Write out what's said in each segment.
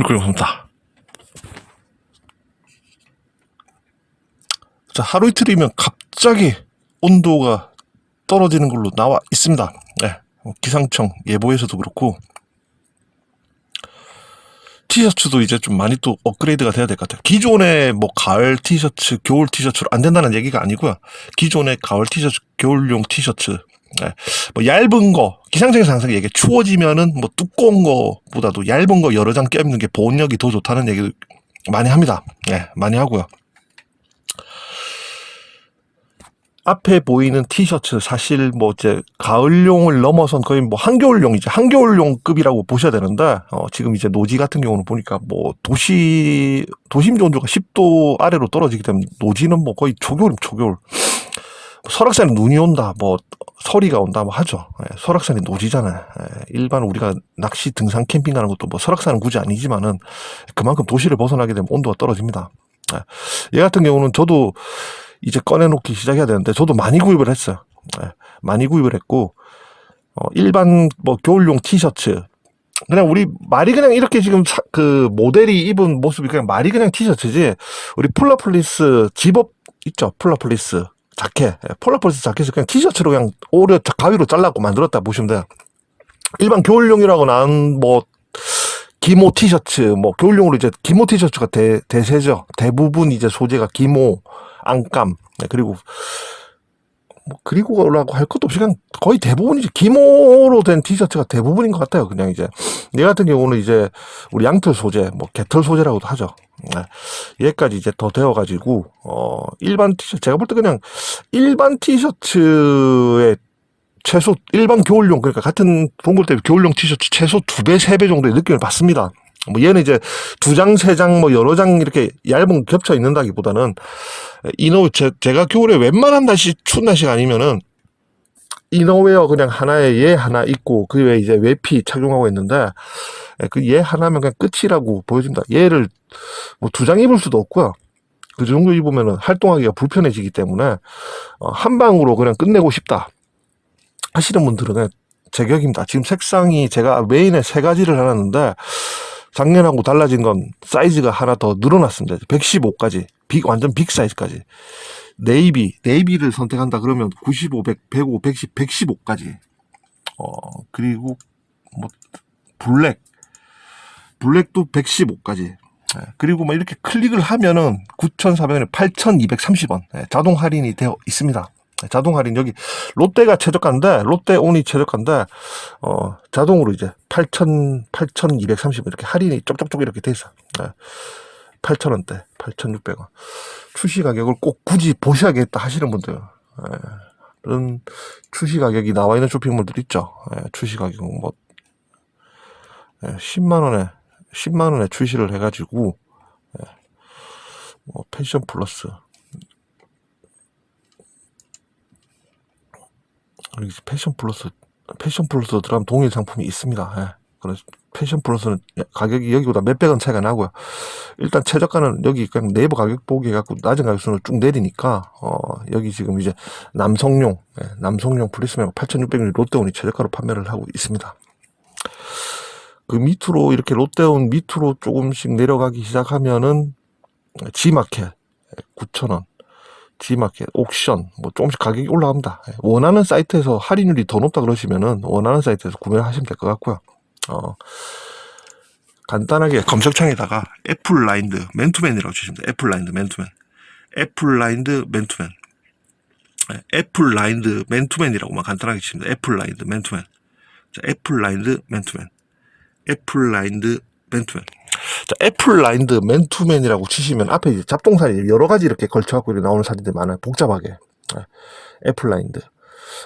김일구입니다. 자, 하루 이틀이면 갑자기 온도가 떨어지는 걸로 나와 있습니다. 네, 뭐 기상청 예보에서도 그렇고 티셔츠도 이제 좀 많이 또 업그레이드가 돼야 될 것 같아요. 기존의 뭐 가을 티셔츠, 겨울 티셔츠로 안 된다는 얘기가 아니고요. 기존의 가을 티셔츠, 겨울용 티셔츠, 네, 뭐 얇은 거 기상청에서 항상 얘기해 추워지면은 뭐 두꺼운 거보다도 얇은 거 여러 장 껴입는 게 보온력이 더 좋다는 얘기 많이 합니다. 네, 많이 하고요. 앞에 보이는 티셔츠 사실 뭐 이제 가을용을 넘어선 거의 뭐 한겨울용이죠. 한겨울용급이라고 보셔야 되는데 어 지금 이제 노지 같은 경우는 보니까 뭐 도시 도심 온도가 10도 아래로 떨어지기 때문에 노지는 뭐 거의 초겨울 초겨울. 설악산에 눈이 온다, 뭐 서리가 온다, 뭐 하죠. 예, 설악산이 노지잖아요. 예, 일반 우리가 낚시, 등산, 캠핑 가는 것도 뭐 설악산은 굳이 아니지만은 그만큼 도시를 벗어나게 되면 온도가 떨어집니다. 예, 얘 같은 경우는 저도 이제 꺼내놓기 시작해야 되는데 저도 많이 구입을 했어요. 예, 많이 구입을 했고 어, 일반 뭐 겨울용 티셔츠 그냥 우리 말이 그냥 이렇게 지금 사- 그 모델이 입은 모습이 그냥 말이 그냥 티셔츠지 우리 폴라폴리스 집업 있죠 폴라폴리스 자켓 예, 폴라폴리스 자켓을 그냥 티셔츠로 그냥 오려 가위로 잘라고 만들었다 보시면 돼요. 일반 겨울용이라고 나온 뭐 기모 티셔츠 뭐 겨울용으로 이제 기모 티셔츠가 대, 대세죠. 대부분 이제 소재가 기모 안감 네, 그리고 뭐 그리고라고 할 것도 없이 그냥 거의 대부분이 기모로 된 티셔츠가 대부분인 것 같아요. 그냥 이제 얘 같은 경우는 이제 우리 양털 소재, 뭐 개털 소재라고도 하죠. 네. 얘까지 이제 더 되어가지고 어 일반 티셔츠 제가 볼 때 그냥 일반 티셔츠의 최소 일반 겨울용 그러니까 같은 동굴 때 겨울용 티셔츠 최소 두 배 세 배 정도의 느낌을 받습니다. 뭐 얘는 이제 두 장 세 장 뭐 여러 장 이렇게 얇은 거 겹쳐 있는다기보다는 이노 제, 제가 겨울에 웬만한 날씨 추운 날씨가 아니면은 이너웨어 그냥 하나에 얘 하나 입고 그 외에 이제 외피 착용하고 있는데 그 얘 하나면 그냥 끝이라고 보여준다. 얘를 뭐 두 장 입을 수도 없고요. 그 정도 입으면은 활동하기가 불편해지기 때문에 어, 한 방으로 그냥 끝내고 싶다 하시는 분들은 제격입니다. 지금 색상이 제가 메인에 세 가지를 해놨는데 작년하고 달라진 건 사이즈가 하나 더 늘어났습니다. 115까지. 빅, 완전 빅 사이즈까지. 네이비, 네이비를 선택한다 그러면 95, 100, 105, 110, 115까지. 어, 그리고 뭐, 블랙. 블랙도 115까지. 그리고 뭐 이렇게 클릭을 하면은 9,400원에 8,230원. 예, 자동 할인이 되어 있습니다. 예, 자동 할인 여기 롯데가 최저가인데 롯데 온이 최저가인데 어 자동으로 이제 8,000 8,230원 이렇게 할인이 쪽쪽쪽 이렇게 돼 있어. 예. 8,000원대, 8,600원. 출시 가격을 꼭 굳이 보셔야겠다 하시는 분들은 출시 가격이 나와 있는 쇼핑몰들 있죠. 예, 출시 가격 뭐 예, 10만 원에 10만 원에 출시를 해가지고 예, 뭐 패션 플러스 여기 패션 플러스 패션 플러스 들어가면 동일 상품이 있습니다. 예. 그래서 패션 플러스는 가격이 여기보다 몇백 원 차이가 나고요. 일단 최저가는 여기 그냥 네이버 가격 보기 해갖고 낮은 가격선을 쭉 내리니까 어 여기 지금 이제 남성용 예, 남성용 플리스면 8,600원 롯데온이 최저가로 판매를 하고 있습니다. 그 밑으로 이렇게 롯데온 밑으로 조금씩 내려가기 시작하면은 지마켓 9,000원 G마켓, 옥션, 뭐 조금씩 가격이 올라갑니다. 예, 원하는 사이트에서 할인율이 더 높다 그러시면은 원하는 사이트에서 구매를 하시면 될 것 같고요. 어, 간단하게 검색창에다가 애플 라인드 맨투맨이라고 치시면 돼요. 애플 라인드 맨투맨. 애플 라인드 맨투맨. 예, 애플 라인드 맨투맨이라고만 간단하게 치시면 돼요. 애플 라인드 맨투맨. 자, 애플 라인드 맨투맨. 애플 라인드 맨투맨. 자, 애플 라인드 맨투맨이라고 치시면 앞에 이제 잡동사니 여러 가지 이렇게 걸쳐갖고 이렇게 나오는 사진들이 많아요. 복잡하게. 예, 애플 라인드.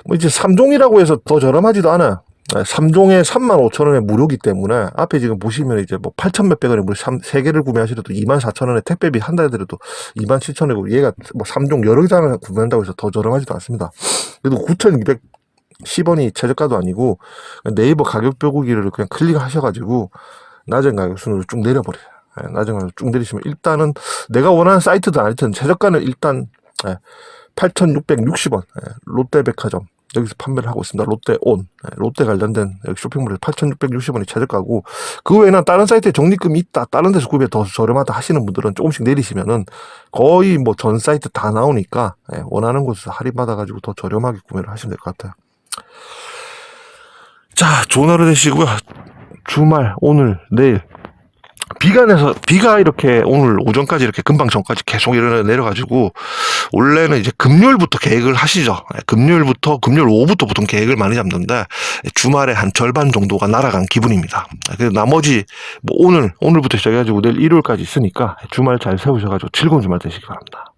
뭐 이제 3종이라고 해서 더 저렴하지도 않아요. 3종에 3만 5천 원에 무료기 때문에 앞에 지금 보시면 이제 뭐 8천 몇백 원에 무료 3, 3개를 구매하시더라도 2만 4천 원에 택배비 한 달에 들어도 2만 7천 원이고 얘가 뭐 3종 여러 장을 구매한다고 해서 더 저렴하지도 않습니다. 그래도 9,210원이 최저가도 아니고 네이버 가격 뼈고기를 그냥 클릭하셔가지고 낮은 가격 순으로 쭉 내려버려요. 예, 낮은 가격 쭉 내리시면 일단은 내가 원하는 사이트도 텐데 최저가는 일단 예, 8,660원 예, 롯데백화점 여기서 판매를 하고 있습니다. 롯데온. 네, 롯데 관련된 여기 쇼핑몰에서 8,660원이 최저가고 그 외에는 다른 사이트에 적립금이 있다. 다른 데서 구입해 더 저렴하다 하시는 분들은 조금씩 내리시면은 거의 뭐 전 사이트 다 나오니까 예, 원하는 곳에서 할인 받아가지고 더 저렴하게 구매를 하시면 될 것 같아요. 자, 좋은 하루 되시고요. 주말, 오늘, 내일. 비가 내서, 비가 이렇게 오늘 오전까지 이렇게 금방 전까지 계속 이러 내려가지고, 원래는 이제 금요일부터 계획을 하시죠. 예, 금요일부터, 금요일 오후부터 보통 계획을 많이 잡는데, 주말에 한 절반 정도가 날아간 기분입니다. 그래서 나머지, 뭐 오늘, 오늘부터 시작해가지고 내일 일요일까지 있으니까 주말 잘 세우셔가지고 즐거운 주말 되시기 바랍니다.